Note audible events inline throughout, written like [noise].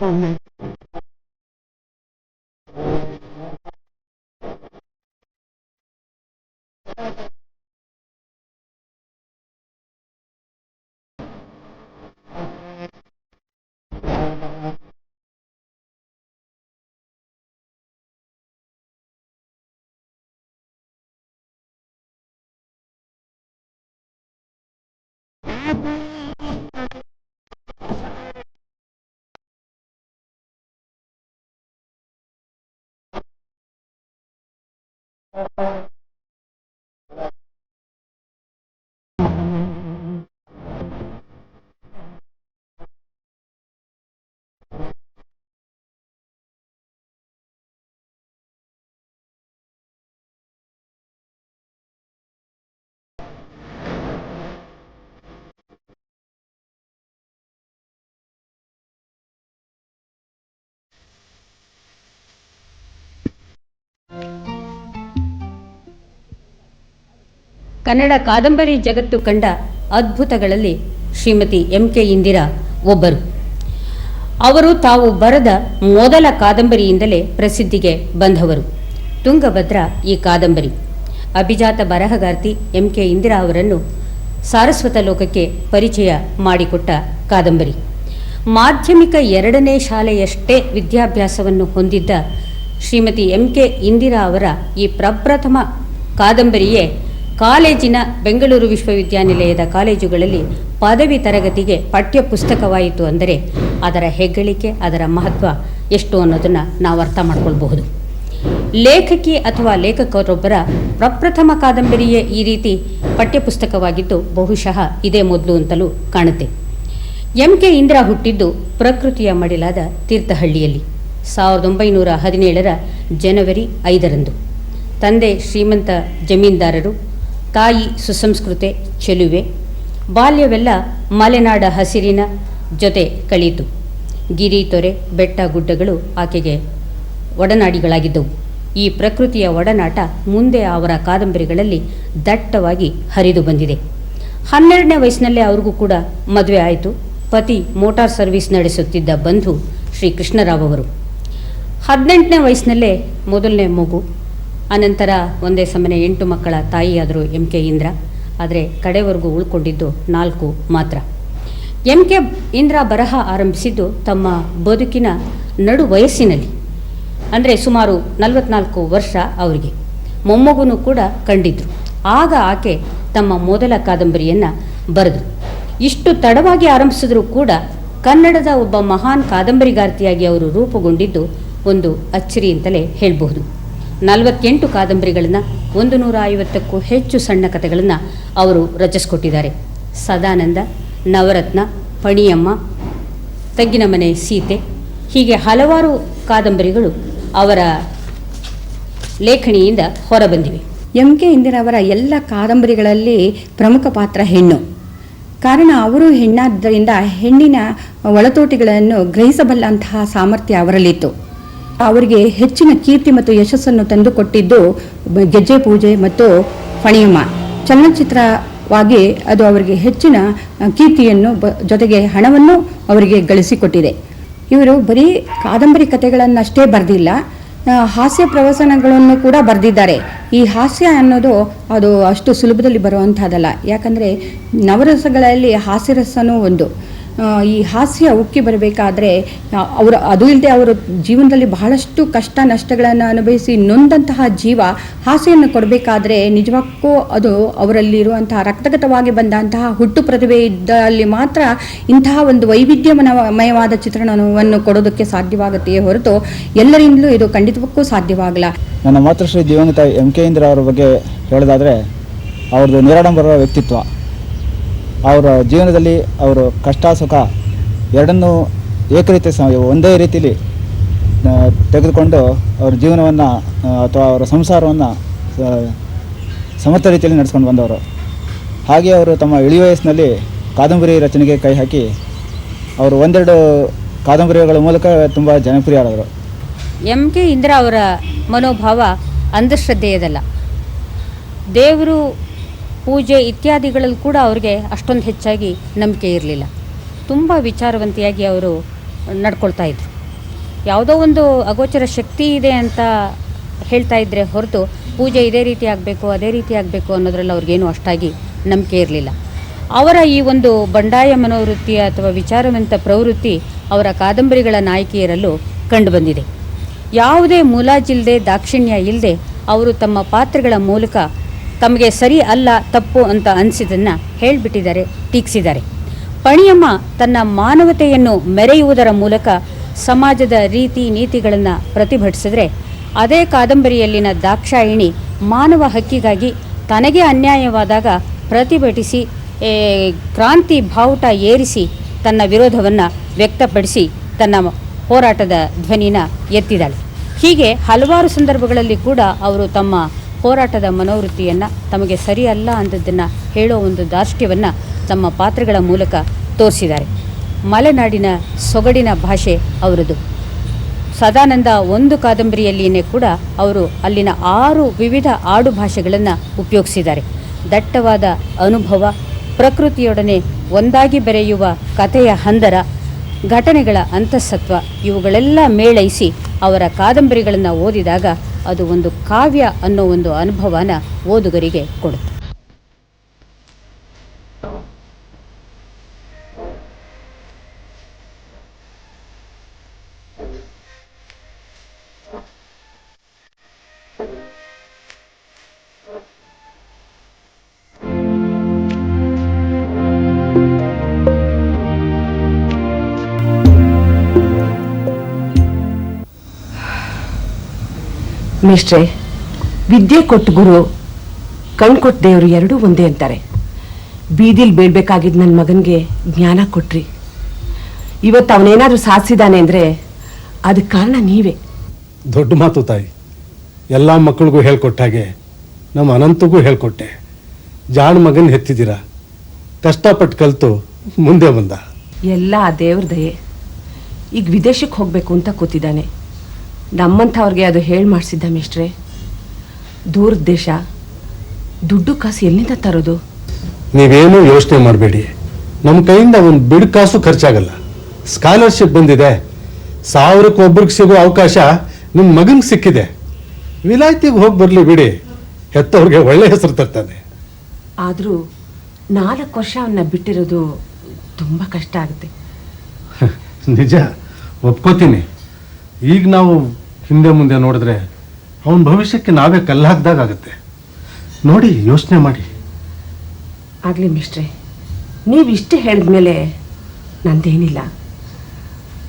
我们。ಕನ್ನಡ ಕಾದಂಬರಿ ಜಗತ್ತು ಕಂಡ ಅದ್ಭುತಗಳಲ್ಲಿ ಶ್ರೀಮತಿ ಎಂ ಕೆ ಇಂದಿರಾ ಒಬ್ಬರು. ಅವರು ತಾವು ಬರೆದ ಮೊದಲ ಕಾದಂಬರಿಯಿಂದಲೇ ಪ್ರಸಿದ್ಧಿಗೆ ಬಂದವರು. ತುಂಗಭದ್ರ ಈ ಕಾದಂಬರಿ. ಅಭಿಜಾತ ಬರಹಗಾರ್ತಿ ಎಂ ಕೆ ಇಂದಿರಾ ಅವರನ್ನು ಸಾರಸ್ವತ ಲೋಕಕ್ಕೆ ಪರಿಚಯ ಮಾಡಿಕೊಟ್ಟ ಕಾದಂಬರಿ. ಮಾಧ್ಯಮಿಕ ಎರಡನೇ ಶಾಲೆಯಷ್ಟೇ ವಿದ್ಯಾಭ್ಯಾಸವನ್ನು ಹೊಂದಿದ್ದ ಶ್ರೀಮತಿ ಎಂ ಕೆ ಇಂದಿರಾ ಅವರ ಈ ಪ್ರಪ್ರಥಮ ಕಾದಂಬರಿಯೇ ಕಾಲೇಜಿನ ಬೆಂಗಳೂರು ವಿಶ್ವವಿದ್ಯಾನಿಲಯದ ಕಾಲೇಜುಗಳಲ್ಲಿ ಪದವಿ ತರಗತಿಗೆ ಪಠ್ಯ ಪುಸ್ತಕವಾಯಿತು ಅಂದರೆ ಅದರ ಹೆಗ್ಗಳಿಕೆ, ಅದರ ಮಹತ್ವ ಎಷ್ಟು ಅನ್ನೋದನ್ನು ನಾವು ಅರ್ಥ ಮಾಡ್ಕೊಳ್ಬಹುದು. ಲೇಖಕಿ ಅಥವಾ ಲೇಖಕರೊಬ್ಬರ ಪ್ರಪ್ರಥಮ ಕಾದಂಬರಿಯೇ ಈ ರೀತಿ ಪಠ್ಯಪುಸ್ತಕವಾಗಿದ್ದು ಬಹುಶಃ ಇದೇ ಮೊದಲು ಅಂತಲೂ ಕಾಣುತ್ತೆ. ಎಂ ಕೆ ಇಂದಿರಾ ಹುಟ್ಟಿದ್ದು ಪ್ರಕೃತಿಯ ಮಡಿಲಾದ ತೀರ್ಥಹಳ್ಳಿಯಲ್ಲಿ, ಸಾವಿರದ ಒಂಬೈನೂರ ಹದಿನೇಳರ ಜನವರಿ ಐದರಂದು. ತಂದೆ ಶ್ರೀಮಂತ ಜಮೀನ್ದಾರರು ತಾಯಿ ಸುಸಂಸ್ಕೃತೆ ಚೆಲುವೆ. ಬಾಲ್ಯವೆಲ್ಲ ಮಲೆನಾಡ ಹಸಿರಿನ ಜೊತೆ ಕಳೀತು. ಗಿರಿ ತೊರೆ ಬೆಟ್ಟ ಗುಡ್ಡಗಳು ಆಕೆಗೆ ಒಡನಾಡಿಗಳಾಗಿದ್ದವು. ಈ ಪ್ರಕೃತಿಯ ಒಡನಾಟ ಮುಂದೆ ಅವರ ಕಾದಂಬರಿಗಳಲ್ಲಿ ದಟ್ಟವಾಗಿ ಹರಿದು ಬಂದಿದೆ. ಹನ್ನೆರಡನೇ ವಯಸ್ಸಿನಲ್ಲೇ ಅವ್ರಿಗೂ ಕೂಡ ಮದುವೆ ಆಯಿತು. ಪತಿ ಮೋಟಾರ್ ಸರ್ವಿಸ್ ನಡೆಸುತ್ತಿದ್ದ ಬಂಧು ಶ್ರೀ ಕೃಷ್ಣರಾವ್ ಅವರು. ಹದಿನೆಂಟನೇ ವಯಸ್ಸಿನಲ್ಲೇ ಮೊದಲನೇ ಮಗು ಅನಂತರ ಒಂದೇ ಸಮನೆ ಎಂಟು ಮಕ್ಕಳ ತಾಯಿಯಾದರು ಎಂ ಕೆ ಇಂದ್ರ. ಆದರೆ ಕಡೆವರೆಗೂ ಉಳ್ಕೊಂಡಿದ್ದು ನಾಲ್ಕು ಮಾತ್ರ. ಎಂ ಕೆ ಇಂದ್ರ ಬರಹ ಆರಂಭಿಸಿದ್ದು ತಮ್ಮ ಬದುಕಿನ ನಡು ವಯಸ್ಸಿನಲ್ಲಿ. ಅಂದರೆ ಸುಮಾರು ನಲವತ್ನಾಲ್ಕು ವರ್ಷ ಅವರಿಗೆ. ಮೊಮ್ಮಗುನು ಕೂಡ ಕಂಡಿದ್ರು. ಆಗ ಆಕೆ ತಮ್ಮ ಮೊದಲ ಕಾದಂಬರಿಯನ್ನು ಬರೆದರು ಇಷ್ಟು ತಡವಾಗಿ ಆರಂಭಿಸಿದ್ರೂ ಕೂಡ ಕನ್ನಡದ ಒಬ್ಬ ಮಹಾನ್ ಕಾದಂಬರಿಗಾರ್ತಿಯಾಗಿ ಅವರು ರೂಪುಗೊಂಡಿದ್ದು ಒಂದು ಅಚ್ಚರಿ ಅಂತಲೇ ಹೇಳಬಹುದು. ನಲವತ್ತೆಂಟು ಕಾದಂಬರಿಗಳನ್ನು ಒಂದು ನೂರ ಐವತ್ತಕ್ಕೂ ಹೆಚ್ಚು ಸಣ್ಣ ಕಥೆಗಳನ್ನು ಅವರು ರಚಿಸಿಕೊಟ್ಟಿದ್ದಾರೆ. ಸದಾನಂದ, ನವರತ್ನ, ಪಣಿಯಮ್ಮ, ತಗ್ಗಿನ ಮನೆ, ಸೀತೆ ಹೀಗೆ ಹಲವಾರು ಕಾದಂಬರಿಗಳು ಅವರ ಲೇಖಣಿಯಿಂದ ಹೊರಬಂದಿವೆ. ಎಂ ಕೆ ಇಂದಿರವರ ಎಲ್ಲ ಕಾದಂಬರಿಗಳಲ್ಲಿ ಪ್ರಮುಖ ಪಾತ್ರ ಹೆಣ್ಣು. ಕಾರಣ ಅವರು ಹೆಣ್ಣಾದ್ದರಿಂದ ಹೆಣ್ಣಿನ ಒಳತೋಟಿಗಳನ್ನು ಗ್ರಹಿಸಬಲ್ಲಂತಹ ಸಾಮರ್ಥ್ಯ ಅವರಲ್ಲಿತ್ತು. ಅವರಿಗೆ ಹೆಚ್ಚಿನ ಕೀರ್ತಿ ಮತ್ತು ಯಶಸ್ಸನ್ನು ತಂದುಕೊಟ್ಟಿದ್ದು ಗೆಜ್ಜೆ ಪೂಜೆ ಮತ್ತು ಫಣಿಯಮ್ಮ. ಚಲನಚಿತ್ರವಾಗಿ ಅದು ಅವರಿಗೆ ಹೆಚ್ಚಿನ ಕೀರ್ತಿಯನ್ನು ಜೊತೆಗೆ ಹಣವನ್ನು ಅವರಿಗೆ ಗಳಿಸಿಕೊಟ್ಟಿದೆ. ಇವರು ಬರೀ ಕಾದಂಬರಿ ಕಥೆಗಳನ್ನಷ್ಟೇ ಬರೆದಿಲ್ಲ ಹಾಸ್ಯ ಪ್ರವಚನಗಳನ್ನು ಕೂಡ ಬರೆದಿದ್ದಾರೆ. ಈ ಹಾಸ್ಯ ಅನ್ನೋದು ಅದು ಅಷ್ಟು ಸುಲಭದಲ್ಲಿ ಬರುವಂಥದ್ದಲ್ಲ. ಯಾಕಂದರೆ ನವರಸಗಳಲ್ಲಿ ಹಾಸ್ಯರಸನೂ ಒಂದು. ಈ ಹಾಸ್ಯ ಉಕ್ಕಿ ಬರಬೇಕಾದ್ರೆ ಅವರು, ಅದು ಇಲ್ಲದೆ ಅವರು ಜೀವನದಲ್ಲಿ ಬಹಳಷ್ಟು ಕಷ್ಟ ನಷ್ಟಗಳನ್ನು ಅನುಭವಿಸಿ ನೊಂದಂತಹ ಜೀವ ಹಾಸ್ಯವನ್ನು ಕೊಡಬೇಕಾದ್ರೆ ನಿಜಕ್ಕೂ ಅದು ಅವರಲ್ಲಿರುವಂತಹ ರಕ್ತಗತವಾಗಿ ಬಂದಂತಹ ಹುಟ್ಟು ಪ್ರತಿಭೆ ಇದ್ದಲ್ಲಿ ಮಾತ್ರ ಇಂತಹ ಒಂದು ವೈವಿಧ್ಯಮಯವಾದ ಚಿತ್ರಣವನ್ನು ಕೊಡೋದಕ್ಕೆ ಸಾಧ್ಯವಾಗುತ್ತೆಯೇ ಹೊರತು ಎಲ್ಲರಿಂದಲೂ ಇದು ಖಂಡಿತಕ್ಕೂ ಸಾಧ್ಯವಾಗಲ್ಲ. ನನ್ನ ಮಾತೃಶ್ರೀ ದಿವಂಗತ ಎಂ ಕೆ ಇಂದ್ರ ಅವರ ಬಗ್ಗೆ ಹೇಳೋದಾದರೆ, ಅವ್ರದ್ದು ನಿರಾಡಂಬರ ವ್ಯಕ್ತಿತ್ವ. ಅವರ ಜೀವನದಲ್ಲಿ ಅವರು ಕಷ್ಟ ಸುಖ ಎರಡನ್ನೂ ಏಕರೀತಿ ಒಂದೇ ರೀತಿಯಲ್ಲಿ ತೆಗೆದುಕೊಂಡು ಅವ್ರ ಜೀವನವನ್ನು ಅಥವಾ ಅವರ ಸಂಸಾರವನ್ನು ಸಮರ್ಥ ರೀತಿಯಲ್ಲಿ ನಡೆಸ್ಕೊಂಡು ಬಂದವರು. ಹಾಗೆ ಅವರು ತಮ್ಮ ಇಳಿ ವಯಸ್ಸಿನಲ್ಲಿ ಕಾದಂಬರಿ ರಚನೆಗೆ ಕೈ ಹಾಕಿ ಅವರು ಒಂದೆರಡು ಕಾದಂಬರಿಗಳ ಮೂಲಕ ತುಂಬ ಜನಪ್ರಿಯರಾದರು. ಎಂ. ಕೆ. ಇಂದಿರಾ ಅವರ ಮನೋಭಾವ ಅಂಧಶ್ರದ್ಧೆಯದಲ್ಲ. ದೇವರು ಪೂಜೆ ಇತ್ಯಾದಿಗಳಲ್ಲಿ ಕೂಡ ಅವ್ರಿಗೆ ಅಷ್ಟೊಂದು ಹೆಚ್ಚಾಗಿ ನಂಬಿಕೆ ಇರಲಿಲ್ಲ. ತುಂಬ ವಿಚಾರವಂತಿಯಾಗಿ ಅವರು ನಡ್ಕೊಳ್ತಾ ಇದ್ರು. ಯಾವುದೋ ಒಂದು ಅಗೋಚರ ಶಕ್ತಿ ಇದೆ ಅಂತ ಹೇಳ್ತಾ ಇದ್ದರೆ ಹೊರತು ಪೂಜೆ ಇದೇ ರೀತಿ ಆಗಬೇಕು, ಅದೇ ರೀತಿ ಆಗಬೇಕು ಅನ್ನೋದ್ರಲ್ಲಿ ಅವ್ರಿಗೇನು ಅಷ್ಟಾಗಿ ನಂಬಿಕೆ ಇರಲಿಲ್ಲ. ಅವರ ಈ ಒಂದು ಬಂಡಾಯ ಮನೋವೃತ್ತಿ ಅಥವಾ ವಿಚಾರವಂತ ಪ್ರವೃತ್ತಿ ಅವರ ಕಾದಂಬರಿಗಳ ನಾಯಕಿಯರಲ್ಲೂ ಕಂಡುಬಂದಿದೆ ಯಾವುದೇ ಮುಲಾಜಿಲ್ಲದೆ ದಾಕ್ಷಿಣ್ಯ ಇಲ್ಲದೆ ಅವರು ತಮ್ಮ ಪಾತ್ರಗಳ ಮೂಲಕ ತಮಗೆ ಸರಿ ಅಲ್ಲ, ತಪ್ಪು ಅಂತ ಅನಿಸಿದ್ದನ್ನು ಹೇಳಿಬಿಟ್ಟಿದ್ದಾರೆ, ಟೀಕಿಸಿದ್ದಾರೆ. ಪಣಿಯಮ್ಮ ತನ್ನ ಮಾನವತೆಯನ್ನು ಮೆರೆಯುವುದರ ಮೂಲಕ ಸಮಾಜದ ರೀತಿ ನೀತಿಗಳನ್ನು ಪ್ರತಿಭಟಿಸಿದ್ರೆ, ಅದೇ ಕಾದಂಬರಿಯಲ್ಲಿನ ದಾಕ್ಷಾಯಿಣಿ ಮಾನವ ಹಕ್ಕಿಗಾಗಿ ತನಗೆ ಅನ್ಯಾಯವಾದಾಗ ಪ್ರತಿಭಟಿಸಿ ಕ್ರಾಂತಿ ಬಾವುಟ ಏರಿಸಿ ತನ್ನ ವಿರೋಧವನ್ನು ವ್ಯಕ್ತಪಡಿಸಿ ತನ್ನ ಹೋರಾಟದ ಧ್ವನಿನ ಎತ್ತಿದ್ದಾಳೆ. ಹೀಗೆ ಹಲವಾರು ಸಂದರ್ಭಗಳಲ್ಲಿ ಕೂಡ ಅವರು ತಮ್ಮ ಹೋರಾಟದ ಮನೋವೃತ್ತಿಯನ್ನು ತಮಗೆ ಸರಿಯಲ್ಲ ಅಂದದ್ದನ್ನು ಹೇಳೋ ಒಂದು ದಾರ್ಷ್ಟ್ಯವನ್ನು ತಮ್ಮ ಪಾತ್ರಗಳ ಮೂಲಕ ತೋರಿಸಿದ್ದಾರೆ. ಮಲೆನಾಡಿನ ಸೊಗಡಿನ ಭಾಷೆ ಅವರದು. ಸದಾನಂದ ಒಂದು ಕಾದಂಬರಿಯಲ್ಲಿಯೇ ಕೂಡ ಅವರು ಅಲ್ಲಿನ ಆರು ವಿವಿಧ ಆಡು ಭಾಷೆಗಳನ್ನು ಉಪಯೋಗಿಸಿದ್ದಾರೆ. ದಟ್ಟವಾದ ಅನುಭವ, ಪ್ರಕೃತಿಯೊಡನೆ ಒಂದಾಗಿ ಬೆರೆಯುವ ಕಥೆಯ ಹಂದರ, ಘಟನೆಗಳ ಅಂತಸ್ತತ್ವ ಇವುಗಳೆಲ್ಲ ಮೇಳೈಸಿ ಅವರ ಕಾದಂಬರಿಗಳನ್ನು ಓದಿದಾಗ ಅದು ಒಂದು ಕಾವ್ಯ ಅನ್ನೋ ಒಂದು ಅನುಭವನ ಓದುಗರಿಗೆ ಕೊಡುತ್ತೆ. ಮಿಸ್ಟ್ರೆ ವಿದ್ಯೆ ಕೊಟ್ಟು ಗುರು ಕಣ್ ಕೊಟ್ಟು ದೇವರು ಎರಡೂ ಒಂದೇ ಅಂತಾರೆ. ಬೀದಿಲ್ ಬೀಳ್ಬೇಕಾಗಿದ್ದು ನನ್ನ ಮಗನಿಗೆ ಜ್ಞಾನ ಕೊಟ್ರಿ. ಇವತ್ತು ಅವನೇನಾದರೂ ಸಾಧಿಸಿದಾನೆ ಅಂದರೆ ಅದಕ್ಕೆ ಕಾರಣ ನೀವೇ. ದೊಡ್ಡ ಮಾತು ತಾಯಿ. ಎಲ್ಲ ಮಕ್ಕಳಿಗೂ ಹೇಳ್ಕೊಟ್ಟಾಗೆ ನಮ್ಮ ಅನಂತಗೂ ಹೇಳ್ಕೊಟ್ಟೆ. ಜಾಣ ಮಗನ ಹೆತ್ತಿದ್ದೀರ? ಕಷ್ಟಪಟ್ಟು ಕಲಿತು ಮುಂದೆ ಬಂದ. ಎಲ್ಲ ದೇವ್ರ ದಯೆ. ಈಗ ವಿದೇಶಕ್ಕೆ ಹೋಗಬೇಕು ಅಂತ ಕೂತಿದ್ದಾನೆ. ನಮ್ಮಂಥವ್ರಿಗೆ ಅದು ಹೇಳಿ ಮಾಡಿಸಿದ್ದ ಮಿಸ್ಟ್ರೆ ದೂರದ ದೇಶ ದುಡ್ಡು ಕಾಸು ಎಲ್ಲಿಂದ ತರೋದು? ನೀವೇನು ಯೋಚನೆ ಮಾಡಬೇಡಿ. ನಮ್ಮ ಕೈಯಿಂದ ಒಂದು ಬಿಡ್ ಕಾಸು ಖರ್ಚಾಗಲ್ಲ. ಸ್ಕಾಲರ್ಶಿಪ್ ಬಂದಿದೆ. ಸಾವಿರಕ್ಕೆ ಒಬ್ರಿಗೆ ಸಿಗೋ ಅವಕಾಶ ನಿಮ್ಮ ಮಗನಿಗೆ ಸಿಕ್ಕಿದೆ. ವಿಲಾಯ್ತಿಗೆ ಹೋಗಿ ಬರಲಿ ಬಿಡಿ. ಹೆತ್ತವ್ರಿಗೆ ಒಳ್ಳೆ ಹೆಸರು ತರ್ತಾನೆ. ಆದರೂ ನಾಲ್ಕು ವರ್ಷ ಅವನ್ನ ಬಿಟ್ಟಿರೋದು ತುಂಬ ಕಷ್ಟ ಆಗುತ್ತೆ. [laughs] ನಿಜ ಒಪ್ಕೋತೀನಿ. ಈಗ ನಾವು ಹಿಂದೆ ಮುಂದೆ ನೋಡಿದ್ರೆ ಅವನ ಭವಿಷ್ಯಕ್ಕೆ ನಾವೇ ಕಲ್ಲಾಕ್ದಾಗತ್ತೆ ನೋಡಿ ಯೋಚನೆ ಮಾಡಿ. ಆಗಲಿ ಮಿಸ್ಟ್ರೆ ನೀವು ಹೇಳಿದ ಹೇಳಿದ್ಮೇಲೆ ನಂದೇನಿಲ್ಲ.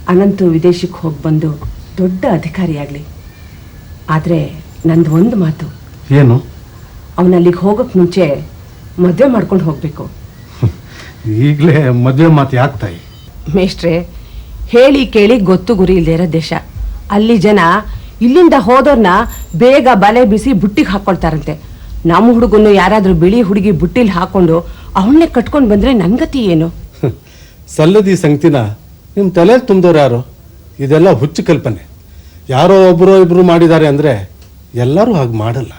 ಅನಂತು ವಿದೇಶಕ್ಕೆ ಹೋಗಿ ಬಂದು ದೊಡ್ಡ ಅಧಿಕಾರಿಯಾಗಲಿ ಆದರೆ ನಂದು ಒಂದು ಮಾತು. ಏನು? ಅವನಲ್ಲಿಗೆ ಹೋಗೋಕ್ಕೆ ಮುಂಚೆ ಮದುವೆ ಮಾಡ್ಕೊಂಡು ಹೋಗಬೇಕು. [laughs] ಈಗಲೇ ಮದುವೆ ಮಾತು ಯಾಕೆ ತಾಯಿ? ಮೇಷ್ಟ್ರೆ ಹೇಳಿ ಕೇಳಿ ಗೊತ್ತು ಗುರಿ ಇಲ್ಲದೆ ಇರೋ ದೇಶ. ಅಲ್ಲಿ ಜನ ಇಲ್ಲಿಂದ ಹೋದವ್ರನ್ನ ಬೇಗ ಬಲೆ ಬಿಸಿ ಬುಟ್ಟಿಗೆ ಹಾಕೊಳ್ತಾರಂತೆ. ನಮ್ಮ ಹುಡುಗನ್ನು ಯಾರಾದರೂ ಬಿಳಿ ಹುಡುಗಿ ಬುಟ್ಟಿಲಿ ಹಾಕೊಂಡು ಅವನ್ನೇ ಕಟ್ಕೊಂಡು ಬಂದ್ರೆ ನಂಗತಿ ಏನು? [laughs] ಸಲ್ಲದಿ ಸಂಗತಿನ ನಿಮ್ಮ ತಲೆ ತುಂಬಿದವ್ರು ಯಾರು? ಇದೆಲ್ಲ ಹುಚ್ಚು ಕಲ್ಪನೆ. ಯಾರೋ ಒಬ್ಬರು ಇಬ್ಬರು ಮಾಡಿದ್ದಾರೆ ಅಂದರೆ ಎಲ್ಲರೂ ಹಾಗೆ ಮಾಡಲ್ಲ.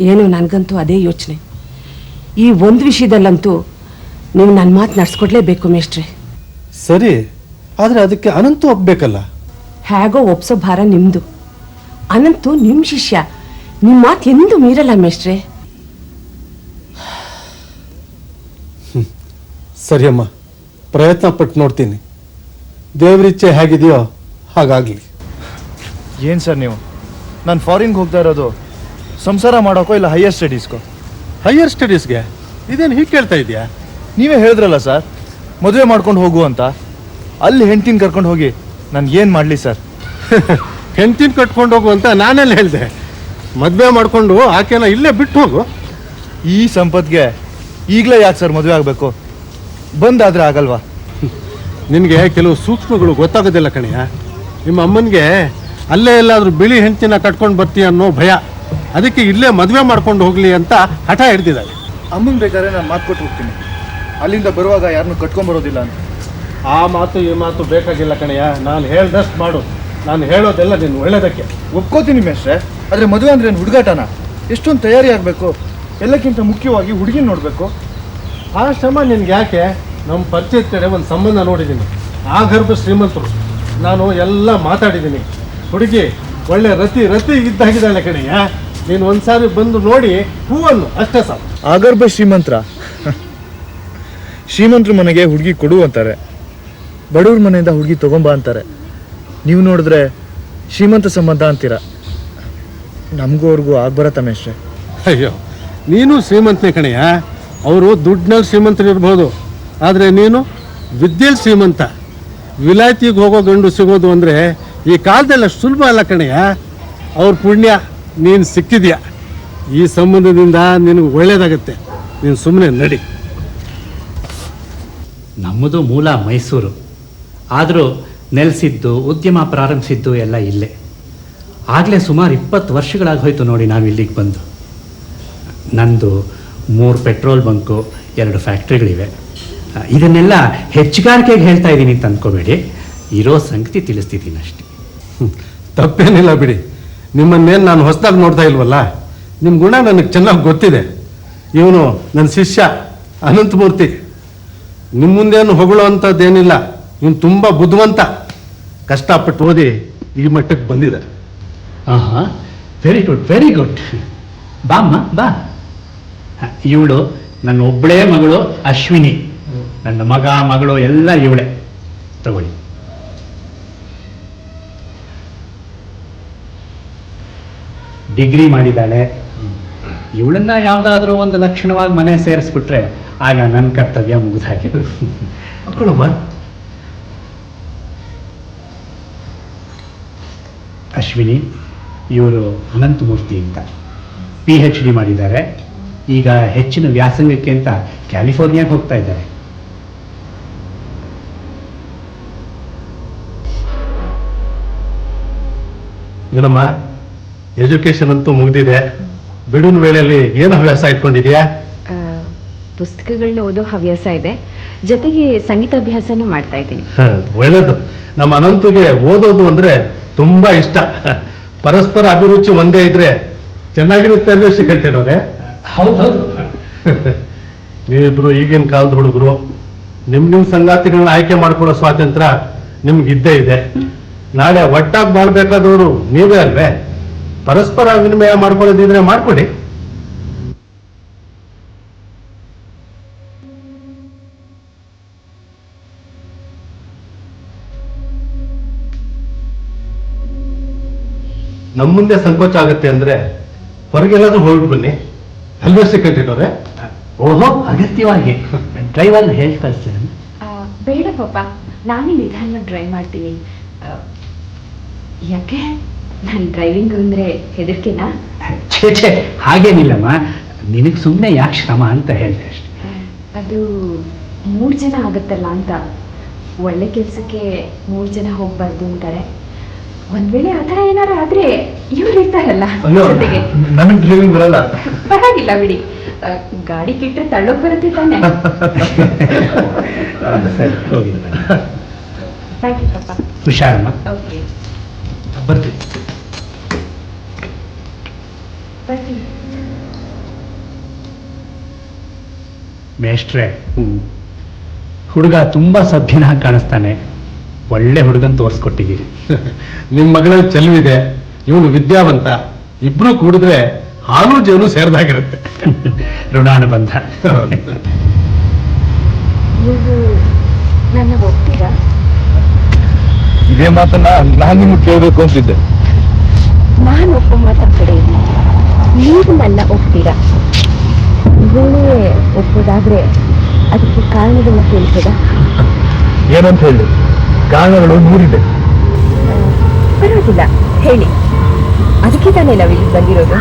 ಏನು ನನಗಂತೂ ಅದೇ ಯೋಚನೆ. ಈ ಒಂದು ವಿಷಯದಲ್ಲಂತೂ ನೀವು ನನ್ನ ಮಾತು ನಡ್ಸ್ಕೊಡ್ಲೇಬೇಕು ಮೇಷ್ಟ್ರೆ. ಸರಿ ಆದರೆ ಅದಕ್ಕೆ ಅನಂತೂ ಒಪ್ಬೇಕಲ್ಲ? ಹೇಗೋ ಒಪ್ಸೋ ಭಾರ ನಿಮ್ಮದು ಅನಂತು ನಿಮ್ಮ ಶಿಷ್ಯ ನಿಮ್ಮ ಮಾತು ಎಂದೂ ಮೀರಲ್ಲ ಮೇಷ್ಟ್ರೆ? ಸರಿಯಮ್ಮ ಪ್ರಯತ್ನ ಪಟ್ಟು ನೋಡ್ತೀನಿ. ದೇವರಿಚ್ಛೆ ಹೇಗಿದೆಯೋ ಹಾಗಾಗಲಿ. ಏನು ಸರ್ ನೀವು? ನಾನು ಫಾರಿನ್ಗೆ ಹೋಗ್ತಾ ಇರೋದು ಸಂಸಾರ ಮಾಡೋಕೋ ಇಲ್ಲ ಹೈಯರ್ ಸ್ಟಡೀಸ್ಗೋ ಹೈಯರ್ ಸ್ಟಡೀಸ್ಗೆ ಇದೇನು ಹೀಗೆ ಕೇಳ್ತಾ ಇದೆಯಾ? ನೀವೇ ಹೇಳಿದ್ರಲ್ಲ ಸರ್ ಮದುವೆ ಮಾಡ್ಕೊಂಡು ಹೋಗು ಅಂತ. ಅಲ್ಲಿ ಹೆಂಡ್ತಿನ ಕರ್ಕೊಂಡು ಹೋಗಿ ಏನು ಮಾಡಲಿ ಸರ್? [laughs] ಹೆಂಡ್ತಿನ ಕಟ್ಕೊಂಡು ಹೋಗು ಅಂತ ನಾನೆಲ್ಲ ಹೇಳಿದೆ. ಮದುವೆ ಮಾಡಿಕೊಂಡು ಆಕೆನ ಇಲ್ಲೇ ಬಿಟ್ಟು ಹೋಗು. ಈ ಸಂಪತ್ಗೆ ಈಗಲೇ ಯಾಕೆ ಸರ್ ಮದುವೆ ಆಗಬೇಕು? ಬಂದಾದರೆ ಆಗಲ್ವಾ? [laughs] ನಿನಗೆ ಕೆಲವು ಸೂಕ್ಷ್ಮಗಳು ಗೊತ್ತಾಗೋದಿಲ್ಲ ಕಣೆಯ ನಿಮ್ಮ ಅಮ್ಮನಿಗೆ ಅಲ್ಲೇ ಎಲ್ಲಾದರೂ ಬಿಳಿ ಹೆಂಡ್ತಿನ ಕಟ್ಕೊಂಡು ಬರ್ತೀಯ ಅನ್ನೋ ಭಯ. ಅದಕ್ಕೆ ಇಲ್ಲೇ ಮದುವೆ ಮಾಡ್ಕೊಂಡು ಹೋಗಲಿ ಅಂತ ಹಠ ಹಿಡ್ದಿದ್ದಾರೆ ಅಮ್ಮನ ಬೇಕಾದ್ರೆ ನಾನು ಮಾತು ಕೊಟ್ಟು ಹೋಗ್ತೀನಿ. ಅಲ್ಲಿಂದ ಬರುವಾಗ ಯಾರನ್ನೂ ಕಟ್ಕೊಂಬರೋದಿಲ್ಲ ಅಂತ. ಆ ಮಾತು ಈ ಮಾತು ಬೇಕಾಗಿಲ್ಲ ಕಣಯ್ಯ. ನಾನು ಹೇಳ್ದಷ್ಟು ಮಾಡು. ನಾನು ಹೇಳೋದೆಲ್ಲ ನೀನು ಒಳ್ಳೇದಕ್ಕೆ. ಒಪ್ಕೋತೀನಿ ಮೇಷ್ರೆ ಆದರೆ ಮದುವೆ ಅಂದ್ರೆ ಏನು ಹುಡುಗಾಟನ? ಎಷ್ಟೊಂದು ತಯಾರಿ ಆಗಬೇಕು? ಎಲ್ಲಕ್ಕಿಂತ ಮುಖ್ಯವಾಗಿ ಹುಡುಗಿ ನೋಡಬೇಕು. ಆ ಶ್ರಮ ನಿನ್ಗೆ ಯಾಕೆ? ನಮ್ಮ ಪರಿಚಯದ ಕಡೆ ಒಂದು ಸಂಬಂಧ ನೋಡಿದ್ದೀನಿ ಆ ಗರ್ಭ ಶ್ರೀಮಂತರು. ನಾನು ಎಲ್ಲ ಮಾತಾಡಿದ್ದೀನಿ ಹುಡುಗಿ ಒಳ್ಳೆ ರತಿ ರತಿ ಇದ್ದಾಗಿದ್ದಾಳೆ ಕಣಯ್ಯ. ನೀನು ಒಂದು ಸಾರಿ ಬಂದು ನೋಡಿ ಹೂವನ್ನು ಅಷ್ಟೇ ಸಾಕು. ಆಗರ್ಭ ಶ್ರೀಮಂತ್ರ? [laughs] ಶ್ರೀಮಂತರು ಮನೆಗೆ ಹುಡುಗಿ ಕೊಡು ಅಂತಾರೆ. ಬಡವ್ರ ಮನೆಯಿಂದ ಹುಡುಗಿ ತೊಗೊಂಬ ಅಂತಾರೆ. ನೀವು ನೋಡಿದ್ರೆ ಶ್ರೀಮಂತ ಸಂಬಂಧ ಅಂತೀರ? ನಮಗೂ ಅವ್ರಿಗೂ ಆಗ್ಬರ ಅಷ್ಟೇ. ಅಯ್ಯೋ ನೀನು ಶ್ರೀಮಂತನೇ ಕಣೆಯ? ಅವರು ದುಡ್ಡಿನಲ್ಲಿ ಶ್ರೀಮಂತರು ಇರ್ಬೋದು. ಆದರೆ ನೀನು ವಿದ್ಯೆಯಲ್ಲಿ ಶ್ರೀಮಂತ. ವಿಲಾಯ್ತಿಗೆ ಹೋಗೋ ಗಂಡು ಸಿಗೋದು ಅಂದರೆ ಈ ಕಾಲದಲ್ಲಿ ಅಷ್ಟು ಸುಲಭ ಅಲ್ಲ ಕಣೆಯ? ಅವ್ರ ಪುಣ್ಯ ನೀನು ಸಿಕ್ಕಿದ್ಯಾ? ಈ ಸಂಬಂಧದಿಂದ ನಿನಗೆ ಒಳ್ಳೇದಾಗತ್ತೆ. ನೀನು ಸುಮ್ಮನೆ ನಡಿ. ನಮ್ಮದು ಮೂಲ ಮೈಸೂರು. ಆದರೂ ನೆಲೆಸಿದ್ದು, ಉದ್ಯಮ ಪ್ರಾರಂಭಿಸಿದ್ದು ಎಲ್ಲ ಇಲ್ಲೇ. ಆಗಲೇ ಸುಮಾರು ಇಪ್ಪತ್ತು ವರ್ಷಗಳಾಗಿ ಹೋಯಿತು ನೋಡಿ ನಾವು ಇಲ್ಲಿಗೆ ಬಂದು. ನಂದು ಮೂರು ಪೆಟ್ರೋಲ್ ಬಂಕು, ಎರಡು ಫ್ಯಾಕ್ಟ್ರಿಗಳಿವೆ. ಇದನ್ನೆಲ್ಲ ಹೆಚ್ಚುಗಾರಿಕೆಗೆ ಹೇಳ್ತಾ ಇದ್ದೀನಿ ಅಂತ ಅಂದ್ಕೋಬೇಡಿ ಇರೋ ಸಂಗತಿ ತಿಳಿಸ್ತಿದ್ದೀನಿ ಅಷ್ಟೇ. ತಪ್ಪೇನಿಲ್ಲ ಬಿಡಿ. ನಿಮ್ಮನ್ನೇನು ನಾನು ಹೊಸದಾಗಿ ನೋಡ್ತಾ ಇಲ್ವಲ್ಲ? ನಿಮ್ಮ ಗುಣ ನನಗೆ ಚೆನ್ನಾಗಿ ಗೊತ್ತಿದೆ. ಇವನು ನನ್ನ ಶಿಷ್ಯ, ಅನಂತಮೂರ್ತಿ. ನಿಮ್ಮ ಮುಂದೇನು ಹೊಗಳೋ ಅಂಥದ್ದೇನಿಲ್ಲ ಇವನು ತುಂಬ ಬುದ್ಧಿವಂತ. ಕಷ್ಟಪಟ್ಟು ಓದಿ ಈ ಮಟ್ಟಕ್ಕೆ ಬಂದಿದೆ. ಹಾಂ ವೆರಿ ಗುಡ್ ವೆರಿ ಗುಡ್ ಬಾಮ್ಮ ಬಾ. ಇವಳು ನನ್ನ ಒಬ್ಬಳೇ ಮಗಳು ಅಶ್ವಿನಿ. ನನ್ನ ಮಗ ಮಗಳು ಎಲ್ಲ ಇವಳೆ. ತಗೊಳ್ಳಿ. ಡಿಗ್ರಿ ಮಾಡಿದ್ದಾಳೆ. ಇವಳನ್ನ ಯಾವುದಾದ್ರೂ ಒಂದು ಲಕ್ಷಣವಾಗಿ ಮನೆ ಸೇರಿಸ್ಬಿಟ್ರೆ ಆಗ ನನ್ನ ಕರ್ತವ್ಯ ಮುಗಿದಾಗೆ. ಮಕ್ಕಳಮ್ಮ ಅಶ್ವಿನಿ ಇವರು ಅನಂತಮೂರ್ತಿ ಅಂತ. ಪಿ ಹೆಚ್ ಡಿ ಮಾಡಿದ್ದಾರೆ. ಈಗ ಹೆಚ್ಚಿನ ವ್ಯಾಸಂಗಕ್ಕೆ ಅಂತ ಕ್ಯಾಲಿಫೋರ್ನಿಯಾಗೆ ಹೋಗ್ತಾ ಇದ್ದಾರೆ. ಏನಮ್ಮ ಎಜುಕೇಶನ್ ಅಂತೂ ಮುಗಿದಿದೆ. ಬಿಡುವಿನ ವೇಳೆಯಲ್ಲಿ ಏನು ಹವ್ಯಾಸ ಇಟ್ಕೊಂಡಿದ್ಯಾ ಪುಸ್ತಕಗಳನ್ನ ಓದೋ ಹವ್ಯಾಸ ಇದೆ. ಜೊತೆಗೆ ಸಂಗೀತಾಭ್ಯಾಸನೂ ಮಾಡ್ತಾ ಇದ್ದೀನಿ. ಒಳ್ಳೇದು. ನಮ್ಮ ಅನಂತಗೆ ಓದೋದು ಅಂದ್ರೆ ತುಂಬಾ ಇಷ್ಟ. ಪರಸ್ಪರ ಅಭಿರುಚಿ ಒಂದೇ ಇದ್ರೆ ಚೆನ್ನಾಗಿರುತ್ತೆ ಅಂದ್ರೆ ಸಿಕ್ಕಂತಿರೋರೆ ಹೌದೌದು ನೀವಿಬ್ರು ಈಗಿನ ಕಾಲದ ಹುಡುಗರು ನಿಮ್ ನಿಮ್ ಸಂಗಾತಿಗಳನ್ನ ಆಯ್ಕೆ ಮಾಡ್ಕೊಳ್ಳೋ ಸ್ವಾತಂತ್ರ್ಯ ನಿಮ್ಗೆ ಇದ್ದೇ ಇದೆ. ನಾಳೆ ಒಟ್ಟಾಗಿ ಮಾಡ್ಬೇಕಾದವರು ನೀವೇ ಅಲ್ವೇ? ಪರಸ್ಪರ ವಿನಿಮಯ ಮಾಡ್ಕೊಳ್ಳೋದಿದ್ರೆ ಮಾಡ್ಕೊಡಿ ನಮ್ಮ ಮುಂದೆ ಸಂಕೋಚ ಆಗುತ್ತೆ ಅಂದ್ರೆ ಹೊರಗೆಲ್ಲಾದ್ರೂ ಹೋಗಿ ಬನ್ನಿ. ಅಲ್ವೇ ಸಿಕ್ಕಂತಿರೋರೆ ಓಹೋ ಅಗತ್ಯವಾಗಿ. ಡ್ರೈವರ್ ಹೇಳಿ ಕಳಿಸ್ತೇನೆ ಆ, ಬೇಡ ಪಾಪ ನಾನೇ ನಿಧಾನ ಡ್ರೈವ್ ಮಾಡ್ತೀನಿ. ಯಾಕೆ? ನಾನು ಡ್ರೈವಿಂಗ್ ಅಂದ್ರೆ ಹೆದರ್ಕೆನಾ? ಛೇ ಛೇ ಹಾಗೇನಿಲ್ಲಮ್ಮ. ನಿನಗೆ ಸುಮ್ಮನೆ ಯಾಕೆ ಶ್ರಮ ಅಂತ ಹೇಳಿದೆ ಅಷ್ಟೆ. ಅದು ಮೂರು ಜನ ಆಗುತ್ತಲ್ಲ ಅಂತ. ಒಳ್ಳೆ ಕೆಲಸಕ್ಕೆ ಮೂರು ಜನ ಹೋಗ್ಬಾರ್ದು ಅಂತಾರೆ. ಒಂದ್ ವೇಳೆ ಆ ಥರ ಏನಾರ ಆದ್ರೆ ಇವ್ರು ಇರ್ತಾರಲ್ಲ ಜೊತೆಗೆ. ನನಗೆ ಡ್ರೈವಿಂಗ್ ಬರಲ್ಲ. ಪರವಾಗಿಲ್ಲ ಬಿಡಿ. ಗಾಡಿ ಕಿಟ್ರೆ ತಳ್ಳೋಕ್ ಬರುತ್ತೆ ತಾನೆ. ಥ್ಯಾಂಕ್ ಯು ಪಾಪ ಹುಷಾರಮ್ಮ? ಓಕೆ ಬರ್ತೀನಿ ಬರ್ತೀನಿ ಮೇಷ್ಟ್ರೆ ಹುಡುಗ ತುಂಬಾ ಸಭ್ಯನಾಗಿ ಕಾಣಿಸ್ತಾನೆ. ಒಳ್ಳೆ ಹುಡುಗನ್ ತೋರಿಸ್ಕೊಟ್ಟಿದ್ದೀರಿ [laughs] ನಿಮ್ ಮಗಳ ಚೆಲುವಿದೆ ಇವನು ವಿದ್ಯಾವಂತ ಇಬ್ರು ಕೂಡಿದ್ರೆ ಹಾಲು ಜೇನು ಸೇರ್ದಾಗಿರುತ್ತೆ. [laughs] ಋಣಾನುಬಂಧ. ನೀವು ನನ್ನ ಒಪ್ತೀರಾ ಇದೇ ಮಾತನ್ನ ನಾನು ನಿಮ್ಗೆ ಕೇಳಬೇಕು ಅಂತಿದ್ದೆ. ನಾನು ಒಪ್ಪೋ ಮಾತಾ ಕಡೆ ಇಲ್ಲ. ನೀವು ನನ್ನ ಒಪ್ತೀರಾ ಇವಳೇ ಒಪ್ಪೋದಾದ್ರೆ ಅದಕ್ಕೆ ಕಾರಣಗಳನ್ನ ಕೇಳ್ತದ ಏನಂತ ಹೇಳಿ? ಕಾರಣಗಳು ನೂರಿದೆ ಪರವಾಗಿಲ್ಲ ಹೇಳಿ. ಅದಕ್ಕೆ ತಾನೇ ನಾವು ಇಲ್ಲಿ ಬಂದಿರೋದು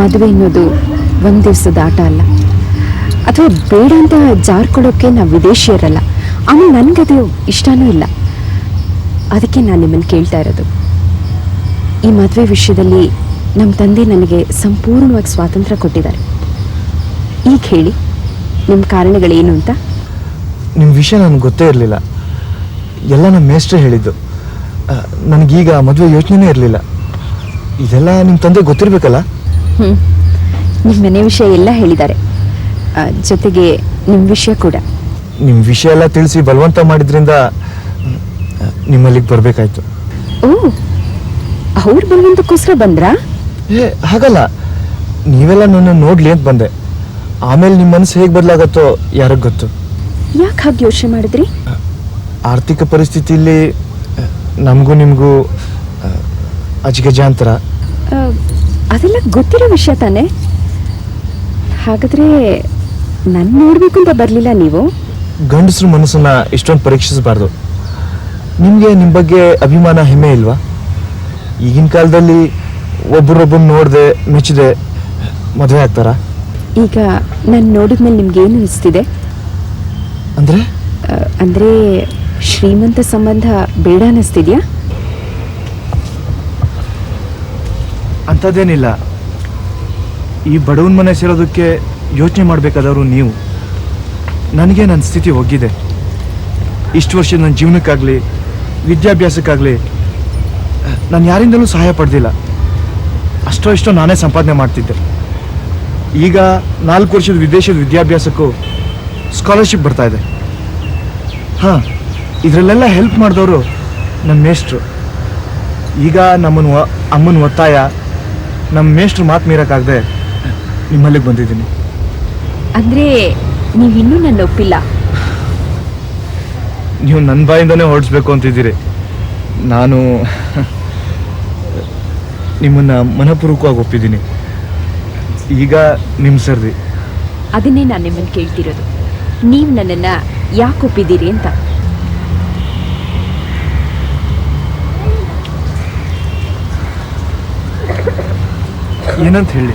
ಮದುವೆ ಅನ್ನೋದು ಒಂದು ದಿವಸದ ಆಟ ಅಲ್ಲ. ಅಥವಾ ಬೇಡ ಅಂತ ಜಾರ್ಕೊಳ್ಳೋಕೆ ನಾವು ವಿದೇಶಿಯರಲ್ಲ. ಆಮೇಲೆ ನನಗದು ಇಷ್ಟನೂ ಇಲ್ಲ. ಅದಕ್ಕೆ ನಾನು ನಿಮ್ಮನ್ನು ಕೇಳ್ತಾ ಇರೋದು. ಈ ಮದುವೆ ವಿಷಯದಲ್ಲಿ ನಮ್ಮ ತಂದೆ ನನಗೆ ಸಂಪೂರ್ಣವಾಗಿ ಸ್ವಾತಂತ್ರ್ಯ ಕೊಟ್ಟಿದ್ದಾರೆ. ಈಗ ಹೇಳಿ. ನಿಮ್ಮ ಕಾರಣಗಳೇನು ಅಂತ? ನಿಮ್ಮ ವಿಷಯ ನನಗೆ ಗೊತ್ತೇ ಇರಲಿಲ್ಲ. ಎಲ್ಲ ನಮ್ಮ ಮೇಸ್ಟ್ರೇ ಹೇಳಿದ್ದು. ನನಗೀಗ ಮದುವೆ ಯೋಚನೆನೇ ಇರಲಿಲ್ಲ. ಇದೆಲ್ಲ ನಿಮ್ಮ ತಂದೆ ಗೊತ್ತಿರಬೇಕಲ್ಲ? ಹ್ಞೂ ನಿಮ್ಮ ಮನೆ ವಿಷಯ ಎಲ್ಲ ಹೇಳಿದ್ದಾರೆ. ಜೊತೆಗೆ ನಿಮ್ಮ ವಿಷಯ ಕೂಡ. ನಿಮ್ಮ ವಿಷಯ ಎಲ್ಲ ತಿಳಿಸಿ ಬಲವಂತ ಮಾಡಿದ್ರಿಂದ ನಿಮ್ಮಲ್ಲಿಗೆ ಬರಬೇಕಾಯ್ತು. ಓ ಅವ್ರು ಬಲವಂತಕ್ಕೋಸ್ಕರ ಬಂದ್ರಾ? ಏ ಹಾಗಲ್ಲ. ನೀವೆಲ್ಲ ನನ್ನ ನೋಡ್ಲಿ ಅಂತ ಬಂದೆ. ಆಮೇಲೆ ನಿಮ್ಮ ಮನಸ್ಸು ಹೇಗೆ ಬದಲಾಗತ್ತೋ ಯಾರಿಗೆ ಗೊತ್ತು? ಯಾಕೆ ಹಾಗೆ ಯೋಚನೆ ಮಾಡಿದ್ರಿ? ಆರ್ಥಿಕ ಪರಿಸ್ಥಿತಿಯಲ್ಲಿ ನಮಗೂ ನಿಮಗೂ ಅಜಗಜಾಂತರ. ಆ, ಅದೆಲ್ಲ ಗೊತ್ತಿರೋ ವಿಷಯ ತಾನೇ? ಹಾಗಾದ್ರೆ ನನ್ನ ನೋಡ್ಬೇಕು ಅಂತ ಬರಲಿಲ್ಲ ನೀವು? ಗಂಡಸ್ರ ಮನಸ್ಸನ್ನ ಇಷ್ಟೊಂದು ಪರೀಕ್ಷಿಸಬಾರ್ದು. ನಿಮಗೆ ನಿಮ್ಮ ಬಗ್ಗೆ ಅಭಿಮಾನ ಹೆಮ್ಮೆ ಇಲ್ವಾ? ಈಗಿನ ಕಾಲದಲ್ಲಿ ಒಬ್ಬರೊಬ್ಬರು ನೋಡಿದೆ ಮೆಚ್ಚಿದೆ ಮದುವೆ ಆಗ್ತಾರಾ? ಈಗ ನಾನು ನೋಡಿದ್ಮೇಲೆ ನಿಮ್ಗೆ ಏನು ಅನಿಸ್ತಿದೆ? ಅಂದರೆ? ಅಂದ್ರೆ ಶ್ರೀಮಂತ ಸಂಬಂಧ ಬೇಡ ಅನ್ನಿಸ್ತಿದ್ಯಾ ಅಂಥದ್ದೇನಿಲ್ಲ. ಈ ಬಡವನ ಮನೆ ಸೇರೋದಕ್ಕೆ ಯೋಚನೆ ಮಾಡಬೇಕಾದವರು ನೀವು. ನನಗೆ ನನ್ನ ಸ್ಥಿತಿ ಒಗ್ಗಿದೆ. ಇಷ್ಟು ವರ್ಷ ನನ್ನ ಜೀವನಕ್ಕಾಗಲಿ ವಿದ್ಯಾಭ್ಯಾಸಕ್ಕಾಗಲಿ ನಾನು ಯಾರಿಂದಲೂ ಸಹಾಯ ಪಡೆದಿಲ್ಲ. ಅಷ್ಟೋ ಇಷ್ಟೋ ನಾನೇ ಸಂಪಾದನೆ ಮಾಡ್ತಿದ್ದೆ. ಈಗ ನಾಲ್ಕು ವರ್ಷದ ವಿದೇಶದ ವಿದ್ಯಾಭ್ಯಾಸಕ್ಕೂ ಸ್ಕಾಲರ್ಶಿಪ್ ಬರ್ತಾ ಇದೆ. ಹಾಂ ಇದರಲ್ಲೆಲ್ಲ ಹೆಲ್ಪ್ ಮಾಡಿದವರು ನಮ್ಮ ಮೇಷ್ಟ್ರು. ಈಗ ನಮ್ಮನ್ನು ಅಮ್ಮನ ಒತ್ತಾಯ ನಮ್ಮ ಮೇಷ್ಟ್ರು ಮಾತು ಮೀರಕ್ಕಾಗದೆ ನಿಮ್ಮಲ್ಲಿಗೆ ಬಂದಿದ್ದೀನಿ. ಅಂದ್ರೆ ನೀವಿನ್ನೂ ನನ್ನ ಒಪ್ಪಿಲ್ಲ? ನೀವು ನನ್ನ ಬಾಯಿಂದನೇ ಹೊರಡಿಸ್ಬೇಕು ಅಂತಿದ್ದೀರಿ. ನಾನು ನಿಮ್ಮನ್ನು ಮನಪೂರ್ವಕವಾಗಿ ಒಪ್ಪಿದ್ದೀನಿ. ಈಗ ನಿಮ್ಮ ಸರ್ದಿ. ಅದನ್ನೇ ನಾನು ನಿಮ್ಮನ್ನು ಕೇಳ್ತಿರೋದು. ನೀವು ನನ್ನನ್ನ ಯಾಕೆ ಒಪ್ಪಿದ್ದೀರಿ ಅಂತ. ಏನಂತ ಹೇಳಿ?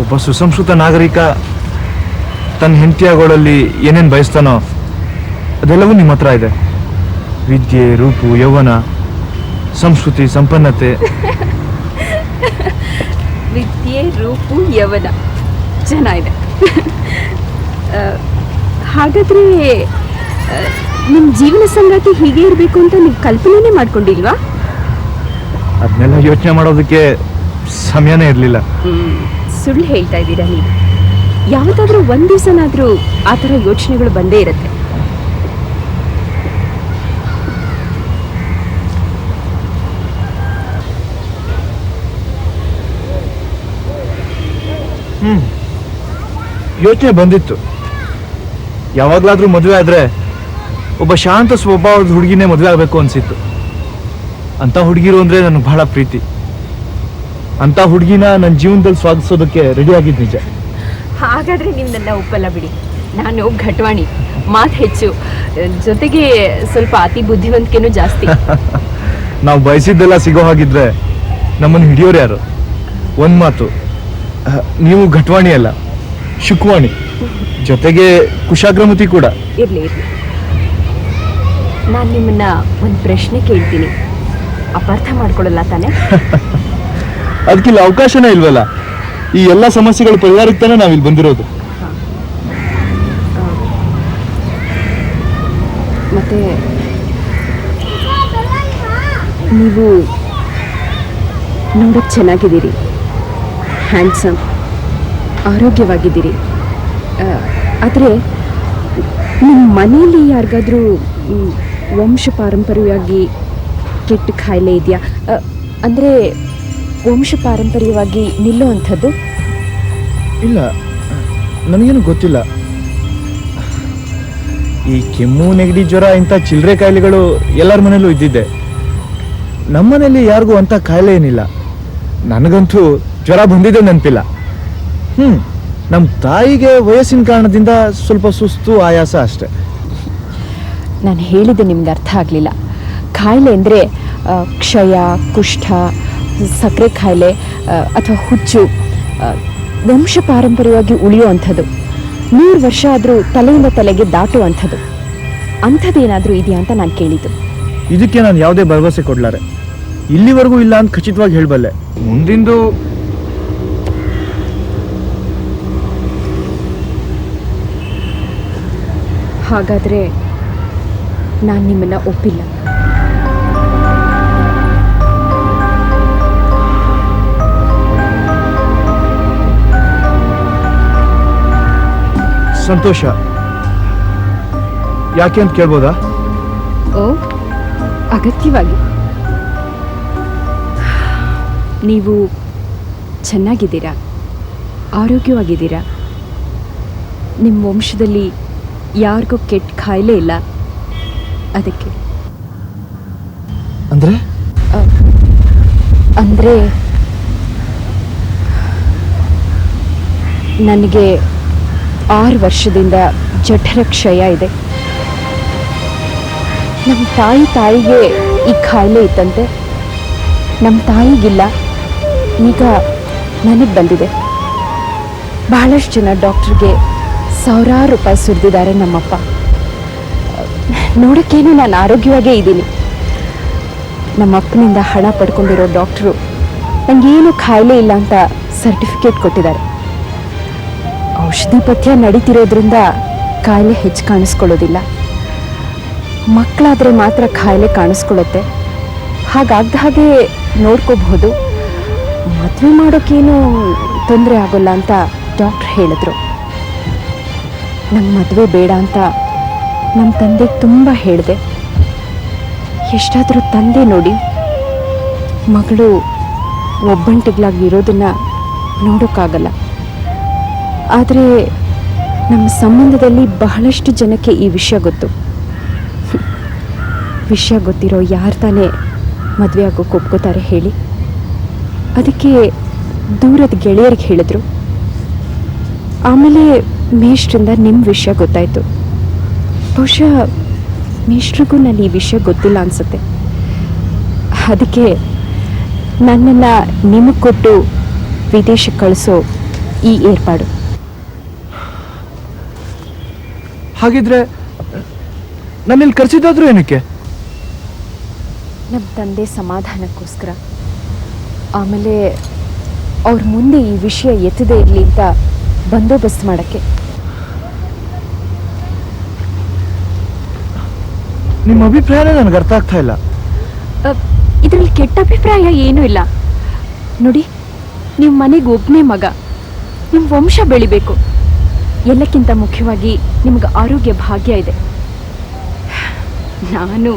ಒಬ್ಬ ಸುಸಂಸ್ಕೃತ ನಾಗರಿಕ ತನ್ನ ಹೆಂಡತಿಯಾಗೋಳಲ್ಲಿ ಏನೇನು ಬಯಸ್ತಾನೋ ಅದೆಲ್ಲವೂ ನಿಮ್ಮ ಹತ್ರ ಇದೆ. ವಿದ್ಯೆ ರೂಪು ಯೌವನ ಸಂಸ್ಕೃತಿ ಸಂಪನ್ನತೆ. ವಿದ್ಯೆ ರೂಪು ಯವನ. ಚೆನ್ನಾಗಿದೆ [laughs] ಹಾಗಾದ್ರೆ ನಿಮ್ಮ ಜೀವನ ಸಂಗಾತಿ ಹೀಗೆ ಇರಬೇಕು ಅಂತ ನೀವು ಕಲ್ಪನೆನೇ ಮಾಡ್ಕೊಂಡಿಲ್ವಾ? ಅದನ್ನೆಲ್ಲ ಯೋಚನೆ ಮಾಡೋದಕ್ಕೆ ಸಮಯನೇ ಇರಲಿಲ್ಲ. ಸುಳ್ಳು ಹೇಳ್ತಾ ಇದ್ದೀರಾ ನೀವು? ಯಾವತ್ತಾದರೂ ಒಂದು ದಿವಸನಾದರೂ ಆ ಥರ ಯೋಚನೆಗಳು ಬಂದೇ ಇರುತ್ತೆ. ಯೋಚನೆ ಬಂದಿತ್ತು. ಯಾವಾಗಲಾದರೂ ಮದುವೆ ಆದರೆ ಒಬ್ಬ ಶಾಂತ ಸ್ವಭಾವದ ಹುಡುಗಿನೇ ಮದುವೆ ಆಗಬೇಕು ಅನಿಸಿತ್ತು. ಅಂಥ ಹುಡುಗಿರು ಅಂದರೆ ನನಗೆ ಬಹಳ ಪ್ರೀತಿ. ಅಂಥ ಹುಡುಗಿನ ನನ್ನ ಜೀವನದಲ್ಲಿ ಸ್ವಾಗತಿಸೋದಕ್ಕೆ ರೆಡಿ ಆಗಿದ್ದು ನಿಜ. ಹಾಗಾದ್ರೆ ನಿಮ್ಮನ್ನ ಒಪ್ಪಲ್ಲ ಬಿಡಿ. ನಾನು ಘಟವಾಣಿ. ಮಾತು ಹೆಚ್ಚು. ಜೊತೆಗೆ ಸ್ವಲ್ಪ ಅತಿ ಬುದ್ಧಿವಂತಿಕೆನೂ ಜಾಸ್ತಿ. [laughs] ನಾವು ಬಯಸಿದ್ದೆಲ್ಲ ಸಿಗೋ ಹಾಗಿದ್ರೆ ನಮ್ಮನ್ನು ಹಿಡಿಯೋರು ಯಾರು? ಒಂದು ಮಾತು. ನೀವು ಘಟವಾಣಿ ಅಲ್ಲ ಶುಕ್ವಾಣಿ. ಜೊತೆಗೆ ಕುಶಾಗ್ರಮತಿ ಕೂಡ. ಇರ್ಲಿ ಇರ್ಲಿ. ನಾನು ನಿಮ್ಮನ್ನ ಒಂದು ಪ್ರಶ್ನೆ ಕೇಳ್ತೀನಿ. ಅಪಾರ್ಥ ಮಾಡ್ಕೊಳ್ಳಲ್ಲ ತಾನೆ? [laughs] ಅದಕ್ಕಿಲ್ಲ ಅವಕಾಶನೇ ಇಲ್ವಲ್ಲ? ಈ ಎಲ್ಲ ಸಮಸ್ಯೆಗಳ ಪರಿಹಾರಕ್ಕೆ ತಾನೇ ನಾವಿಲ್ಲಿ ಬಂದಿರೋದು. ಮತ್ತೆ ನೀವು ನೋಡಕ್ಕೆ ಚೆನ್ನಾಗಿದ್ದೀರಿ. ಹ್ಯಾಂಡ್ಸಮ್ ಆರೋಗ್ಯವಾಗಿದ್ದೀರಿ. ಆದರೆ ನಿಮ್ಮ ಮನೆಯಲ್ಲಿ ಯಾರಿಗಾದರೂ ವಂಶ ಪಾರಂಪರ್ಯವಾಗಿ ಕೆಟ್ಟ ಖಾಯಿಲೆ ಇದೆಯಾ? ಅಂದರೆ ವಂಶ ಪಾರಂಪರ್ಯವಾಗಿ ನಿಲ್ಲುವಂಥದ್ದು ಇಲ್ಲ. ನನಗೇನು ಗೊತ್ತಿಲ್ಲ. ಈ ಕೆಮ್ಮು, ನೆಗಡಿ, ಜ್ವರ ಇಂಥ ಚಿಲ್ಲರೆ ಕಾಯಿಲೆಗಳು ಎಲ್ಲರ ಮನೆಯಲ್ಲೂ ಇದ್ದಿದ್ದೆ. ನಮ್ಮನೇಲಿ ಯಾರಿಗೂ ಅಂಥ ಕಾಯಿಲೆ ಏನಿಲ್ಲ. ನನಗಂತೂ ಜ್ವರ ಬಂದಿದೆ ನೆನಪಿಲ್ಲ. ಹ್ಞೂ ನಮ್ಮ ತಾಯಿಗೆ ವಯಸ್ಸಿನ ಕಾರಣದಿಂದ ಸ್ವಲ್ಪ ಸುಸ್ತು ಆಯಾಸ ಅಷ್ಟೆ. ನಾನು ಹೇಳಿದ್ದು ನಿಮ್ಗೆ ಅರ್ಥ ಆಗಲಿಲ್ಲ. ಕಾಯಿಲೆ ಅಂದರೆ ಕ್ಷಯ ಕುಷ್ಠ ಸಕ್ಕರೆ ಕಾಯಿಲೆ ಅಥವಾ ಹುಚ್ಚು ವಂಶ ಪಾರಂಪರ್ಯವಾಗಿ ಉಳಿಯುವಂಥದ್ದು ನೂರು ವರ್ಷ ಆದರೂ ತಲೆಯಿಂದ ತಲೆಗೆ ದಾಟುವಂಥದ್ದು. ಅಂಥದ್ದೇನಾದರೂ ಇದೆಯಾ ಅಂತ ನಾನು ಕೇಳಿದ್ದು. ಇದಕ್ಕೆ ನಾನು ಯಾವುದೇ ಭರವಸೆ ಕೊಡ್ಲಾರೆ. ಇಲ್ಲಿವರೆಗೂ ಇಲ್ಲ ಅಂತ ಖಚಿತವಾಗಿ ಹೇಳಬಲ್ಲೆ. ಮುಂದಿಂದು ಹಾಗಾದರೆ ನಾನು ನಿಮ್ಮನ್ನು ಒಪ್ಪಿಲ್ಲ. ಸಂತೋಷ. ಯಾಕೆ ಅಂತ ಕೇಳ್ಬೋದಾ? ಓ ಅಗತ್ಯವಾಗಿ. ನೀವು ಚೆನ್ನಾಗಿದ್ದೀರಾ? ಆರೋಗ್ಯವಾಗಿದ್ದೀರಾ? ನಿಮ್ಮ ವಂಶದಲ್ಲಿ ಯಾರಿಗೂ ಕೆಟ್ಟ ಖಾಯಿಲೆ ಇಲ್ಲ. ಅದಕ್ಕೆ. ಅಂದ್ರೆ? ಅಂದರೆ ನನಗೆ ಆರು ವರ್ಷದಿಂದ ಜಠರ ಕ್ಷಯ ಇದೆ. ನಮ್ಮ ತಾಯಿ ತಾಯಿಗೆ ಈ ಖಾಯಿಲೆ ಇತ್ತಂತೆ. ನಮ್ಮ ತಾಯಿಗಿಲ್ಲ. ಈಗ ನನಗೆ ಬಂದಿದೆ. ಬಹಳಷ್ಟು ಜನ ಡಾಕ್ಟ್ರಿಗೆ ಸಾವಿರಾರು ರೂಪಾಯಿ ಸುರಿದಿದ್ದಾರೆ ನಮ್ಮಪ್ಪ. ನೋಡೋಕ್ಕೇನು ನಾನು ಆರೋಗ್ಯವಾಗೇ ಇದ್ದೀನಿ. ನಮ್ಮಪ್ಪನಿಂದ ಹಣ ಪಡ್ಕೊಂಡಿರೋ ಡಾಕ್ಟ್ರು ನನಗೇನು ಖಾಯಿಲೆ ಇಲ್ಲ ಅಂತ ಸರ್ಟಿಫಿಕೇಟ್ ಕೊಟ್ಟಿದ್ದಾರೆ. ಔಷಧಿ ಪಥ್ಯ ನಡೀತಿರೋದ್ರಿಂದ ಕಾಯಿಲೆ ಹೆಚ್ಚು ಕಾಣಿಸ್ಕೊಳ್ಳೋದಿಲ್ಲ. ಮಕ್ಕಳಾದರೆ ಮಾತ್ರ ಖಾಯಿಲೆ ಕಾಣಿಸ್ಕೊಳ್ಳುತ್ತೆ. ಹಾಗಾಗ್ದ ಹಾಗೆ ನೋಡ್ಕೋಬಹುದು. ಮದುವೆ ಮಾಡೋಕ್ಕೇನು ತೊಂದರೆ ಆಗೋಲ್ಲ ಅಂತ ಡಾಕ್ಟ್ರ್ ಹೇಳಿದ್ರು. ನಂಗೆ ಮದುವೆ ಬೇಡ ಅಂತ ನಮ್ಮ ತಂದೆಗೆ ತುಂಬ ಹೇಳಿದೆ. ಎಷ್ಟಾದರೂ ತಂದೆ ನೋಡಿ ಮಗಳು ಒಬ್ಬಂಟಿಗಳಾಗಿ ಇರೋದನ್ನು ನೋಡೋಕ್ಕಾಗಲ್ಲ ಆದರೆ ನಮ್ಮ ಸಂಬಂಧದಲ್ಲಿ ಬಹಳಷ್ಟು ಜನಕ್ಕೆ ಈ ವಿಷಯ ಗೊತ್ತು. ವಿಷಯ ಗೊತ್ತಿರೋ ಯಾರು ತಾನೇ ಮದುವೆ ಆಗೋಕ್ಕೆ ಒಪ್ಕೋತಾರೆ ಹೇಳಿ. ಅದಕ್ಕೆ ದೂರದ ಗೆಳೆಯರಿಗೆ ಹೇಳಿದ್ರು. ಆಮೇಲೆ ಮೇಷ್ಟ್ರಿಂದ ನಿಮ್ಮ ವಿಷಯ ಗೊತ್ತಾಯಿತು. ಬಹುಶಃ ಮೇಷ್ಟ್ರಿಗೂ ನಾನು ಈ ವಿಷಯ ಗೊತ್ತಿಲ್ಲ ಅನಿಸುತ್ತೆ. ಅದಕ್ಕೆ ನನ್ನನ್ನು ನಿಮಗೆ ಕೊಟ್ಟು ವಿದೇಶಕ್ಕೆ ಕಳಿಸೋ ಈ ಏರ್ಪಾಡು. ಹಾಗಿದ್ರೆ ನನ್ನಲ್ಲಿ ಕರೆಸಿದ್ದಾದ್ರೂ ಏನಕ್ಕೆ? ನಮ್ಮ ತಂದೆ ಸಮಾಧಾನಕ್ಕೋಸ್ಕರ. ಆಮೇಲೆ ಅವ್ರ ಮುಂದೆ ಈ ವಿಷಯ ಎತ್ತದೇ ಇರಲಿ ಅಂತ ಬಂದೋಬಸ್ತ್ ಮಾಡೋಕ್ಕೆ. ನಿಮ್ಮ ಅಭಿಪ್ರಾಯ ನನಗೆ ಅರ್ಥ ಆಗ್ತಾ ಇಲ್ಲ. ಇದರಲ್ಲಿ ಕೆಟ್ಟ ಅಭಿಪ್ರಾಯ ಏನೂ ಇಲ್ಲ. ನೋಡಿ ನಿಮ್ಮ ಮನೆಗೆ ಒಬ್ಬನೇ ಮಗ. ನಿಮ್ಮ ವಂಶ ಬೆಳಿಬೇಕು. ಎಲ್ಲಕ್ಕಿಂತ ಮುಖ್ಯವಾಗಿ ನಿಮ್ಗೆ ಆರೋಗ್ಯ ಭಾಗ್ಯ ಇದೆ. ನಾನು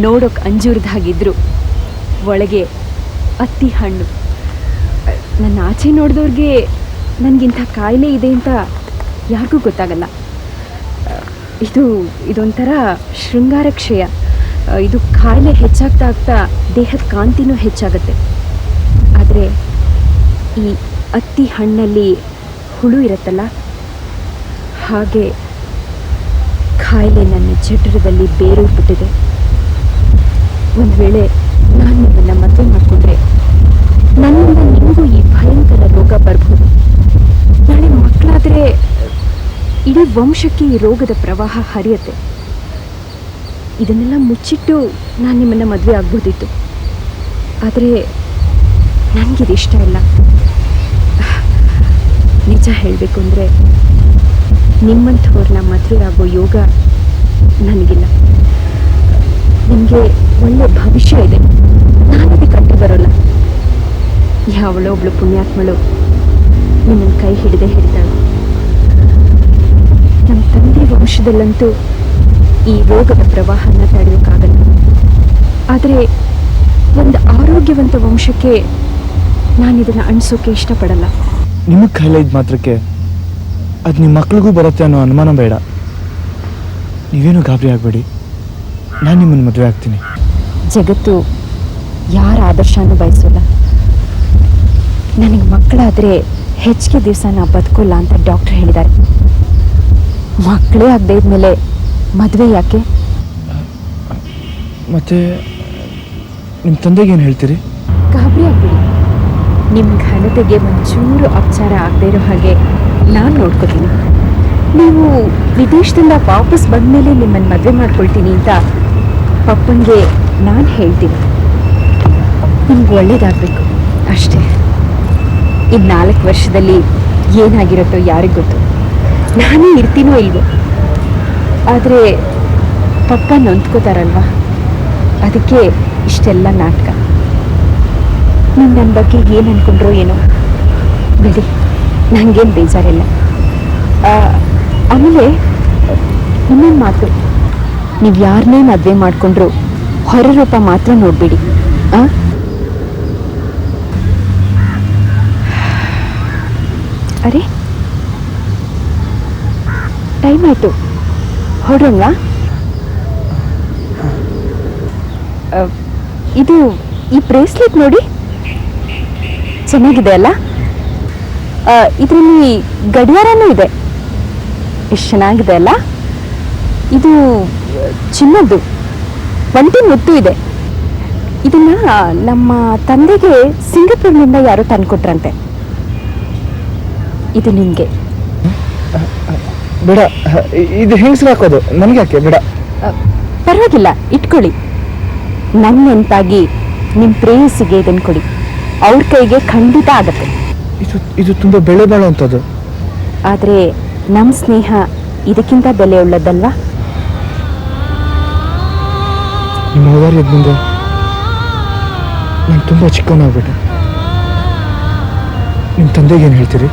ನೋಡೋಕೆ ಅಂಜೂರ್ದಾಗಿದ್ರು ಒಳಗೆ ಅತ್ತಿ ಹಣ್ಣು. ನನ್ನ ಆಚೆ ನೋಡಿದವ್ರಿಗೆ ನನಗಿಂಥ ಕಾಯಿಲೆ ಇದೆ ಅಂತ ಯಾರಿಗೂ ಗೊತ್ತಾಗಲ್ಲ. ಇದು ಇದೊಂಥರ ಶೃಂಗಾರ ಕ್ಷಯ. ಇದು ಕಾಯಿಲೆ ಹೆಚ್ಚಾಗ್ತಾ ಆಗ್ತಾ ದೇಹದ ಕಾಂತಿನೂ ಹೆಚ್ಚಾಗುತ್ತೆ. ಆದರೆ ಈ ಅತ್ತಿ ಹಣ್ಣಲ್ಲಿ ಹುಳು ಇರುತ್ತಲ್ಲ? ಹಾಗೆ ಕಾಯಿಲೆ ನನ್ನ ಜಠರದಲ್ಲಿ ಬಿಟ್ಟಿದೆ. ಒಂದು ವೇಳೆ ನಾನು ನಿಮ್ಮನ್ನು ಮದುವೆ ಮಾಡಿಕೊಂಡ್ರೆ ನನ್ನಿಂದ ನಿಮಗೂ ಈ ಭಯಂಕರ ರೋಗ ಬರ್ಬೋದು ಇಡೀ ವಂಶಕ್ಕೆ ಈ ರೋಗದ ಪ್ರವಾಹ ಹರಿಯುತ್ತೆ. ಇದನ್ನೆಲ್ಲ ಮುಚ್ಚಿಟ್ಟು ನಾನು ನಿಮ್ಮನ್ನು ಮದುವೆ ಆಗ್ಬೋದಿತ್ತು ಆದರೆ ನನಗಿದು ಇಷ್ಟ ಇಲ್ಲ. ನಿಜ ಹೇಳಬೇಕು ಅಂದರೆ ನಿಮ್ಮಂಥವ್ರನ್ನ ಮದುವೆ ಆಗೋ ಯೋಗ ನನಗಿಲ್ಲ. ನಿಮಗೆ ಒಳ್ಳೆಯ ಭವಿಷ್ಯ ಇದೆ. ನಾನು ಕಟ್ಟಿ ಬರೋಲ್ಲ. ಯಾವಳೋ ಒಬ್ಳು ಪುಣ್ಯಾತ್ಮಳು ನಿಮ್ಮನ್ನು ಕೈ ಹಿಡಿದೇ ಹಿಡಿದಾಳು ನಮ್ಮ ತಂದೆ ವಂಶದಲ್ಲಂತೂ ಈ ರೋಗದ ಪ್ರವಾಹನ ತಡೆಯೋಕ್ಕಾಗಲ್ಲ. ಆದರೆ ಒಂದು ಆರೋಗ್ಯವಂತ ವಂಶಕ್ಕೆ ನಾನು ಇದನ್ನು ಅಣಿಸೋಕೆ ಇಷ್ಟಪಡಲ್ಲ. ನಿಮಗೆ ಕಾಯಿಲೆ ಇದ್ದ ಮಾತ್ರಕ್ಕೆ ಅದು ನಿಮ್ಮ ಮಕ್ಳಿಗೂ ಬರುತ್ತೆ ಅನ್ನೋ ಅನುಮಾನ ಬೇಡ. ನೀವೇನು ಗಾಬರಿ ಆಗಬೇಡಿ. ನಾನು ನಿಮ್ಮನ್ನು ಮದುವೆ ಆಗ್ತೀನಿ. ಜಗತ್ತು ಯಾರ ಆದರ್ಶನೂ ಬಯಸೋಲ್ಲ. ನನಗೆ ಮಕ್ಕಳಾದರೆ ಹೆಚ್ಚಿಗೆ ದಿವಸ ನಾ ಬದುಕೋಲ್ಲ ಅಂತ ಡಾಕ್ಟರ್ ಹೇಳಿದ್ದಾರೆ. ಮಕ್ಕಳೇ ಆಗದೆ ಇದ್ಮೇಲೆ ಮದುವೆ ಯಾಕೆ? ಮತ್ತೆ ನಿಮ್ಮ ತಂದೆಗೆ ಏನು ಹೇಳ್ತೀರಿ? ಗಾಬರಿ ಆಗ್ಬಿಡಿ. ನಿಮ್ಮ ಘನತೆಗೆ ಒಂಚೂರು ಅಪಚಾರ ಆಗದೆ ಇರೋ ಹಾಗೆ ನಾನು ನೋಡ್ಕೋತೀನಿ. ನೀವು ವಿದೇಶದಿಂದ ವಾಪಸ್ ಬಂದಮೇಲೆ ನಿಮ್ಮನ್ನು ಮದುವೆ ಮಾಡ್ಕೊಳ್ತೀನಿ ಅಂತ ಪಪ್ಪನಿಗೆ ನಾನು ಹೇಳ್ತೀನಿ. ನಿಮ್ಗೆ ಒಳ್ಳೇದಾಗಬೇಕು. ಅಷ್ಟೇ. ಇನ್ನು ನಾಲ್ಕು ವರ್ಷದಲ್ಲಿ ಏನಾಗಿರುತ್ತೋ ಯಾರಿಗೆ ಗೊತ್ತು? ನಾನೇ ಇರ್ತೀನೋ ಇಲ್ವೋ? ಆದರೆ ಪಪ್ಪ ನೊಂದ್ಕೋತಾರಲ್ವಾ ಅದಕ್ಕೆ ಇಷ್ಟೆಲ್ಲ ನಾಟಕ. ನೀನು ನನ್ನ ಬಗ್ಗೆ ಏನು ಅನ್ಕೊಂಡ್ರೋ ಏನೋ? ಬಿಡಿ ನನಗೇನು ಬೇಜಾರಿಲ್ಲ. ಆಮೇಲೆ ಇನ್ನೊಂದು ಮಾತು. ನೀವು ಯಾರನ್ನೇ ಮದುವೆ ಮಾಡಿಕೊಂಡ್ರು, ಹೊರ ರೂಪ ಮಾತ್ರ ನೋಡಿಬಿಡಿ, ಆ? ಅರೆ ಟೈಮ್ ಆಯ್ತು ಹೊರಡೋಣ ಇದು ಈ ಬ್ರೇಸ್ಲೆಟ್ ನೋಡಿ. ಚೆನ್ನಾಗಿದೆ ಅಲ್ಲ? ಇದರಲ್ಲಿ ಗಡಿಯಾರನೂ ಇದೆ. ಎಷ್ಟು ಚೆನ್ನಾಗಿದೆ ಅಲ್ಲ? ಇದು, ಚಿನ್ನದ್ದು. ಒಂಟಿ ಮುತ್ತು ಇದೆ. ಇದನ್ನ ನಮ್ಮ ತಂದೆಗೆ ಸಿಂಗಪುರ್ನಿಂದ ಯಾರೋ ತಂದುಕೊಟ್ರಂತೆ. ಇದು ನಿಮಗೆ. ಬೇಡ ಇದು ಹೆಂಗಸ್ರು ಹಾಕೋದು? ನನಗೆ ಯಾಕೆ? ಬೇಡ. ಪರವಾಗಿಲ್ಲ ಇಟ್ಕೊಳ್ಳಿ. ನನ್ನ ನೆನಪಾಗಿ ನಿಮ್ಮ ಪ್ರೇಯಸಿಗೆ ಇದನ್ನು ಕೊಡಿ. ಅವ್ರ ಕೈಗೆ ಖಂಡಿತ ಆಗತ್ತೆ. ಇದು ಇದು ತುಂಬ ಬೆಳೆ ಬಾಳುವಂಥದ್ದು. ಆದರೆ ನಮ್ಮ ಸ್ನೇಹ ಇದಕ್ಕಿಂತ ಬೆಲೆ ಉಳ್ಳದಲ್ವಾ ನಿಮ್ಮ ಮುಂದೆ ನಾನು ತುಂಬ ಚಿಕ್ಕವನಾಗ್ಬಿಟ್ಟೆ. ನಿಮ್ಮ ತಂದೆಗೆ ಏನು ಹೇಳ್ತೀರಿ?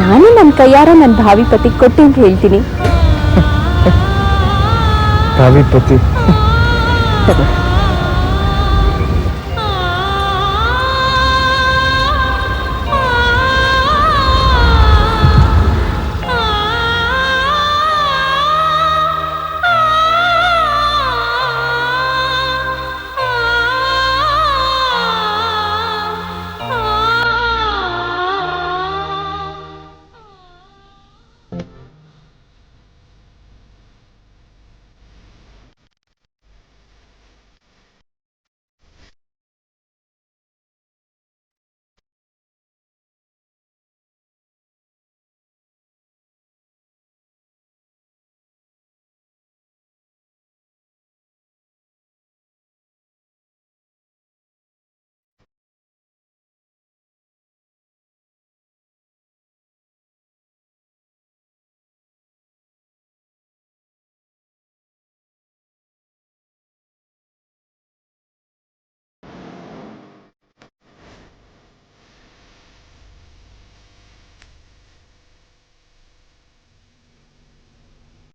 ನಾನು ನನ್ನ ಕೈಯಾರ ನನ್ನ ಭಾವಿ ಪತಿ ಕೊಟ್ಟೆ ಅಂತ ಹೇಳ್ತೀನಿ. [laughs] ಭಾವಿ ಪತಿ. [laughs]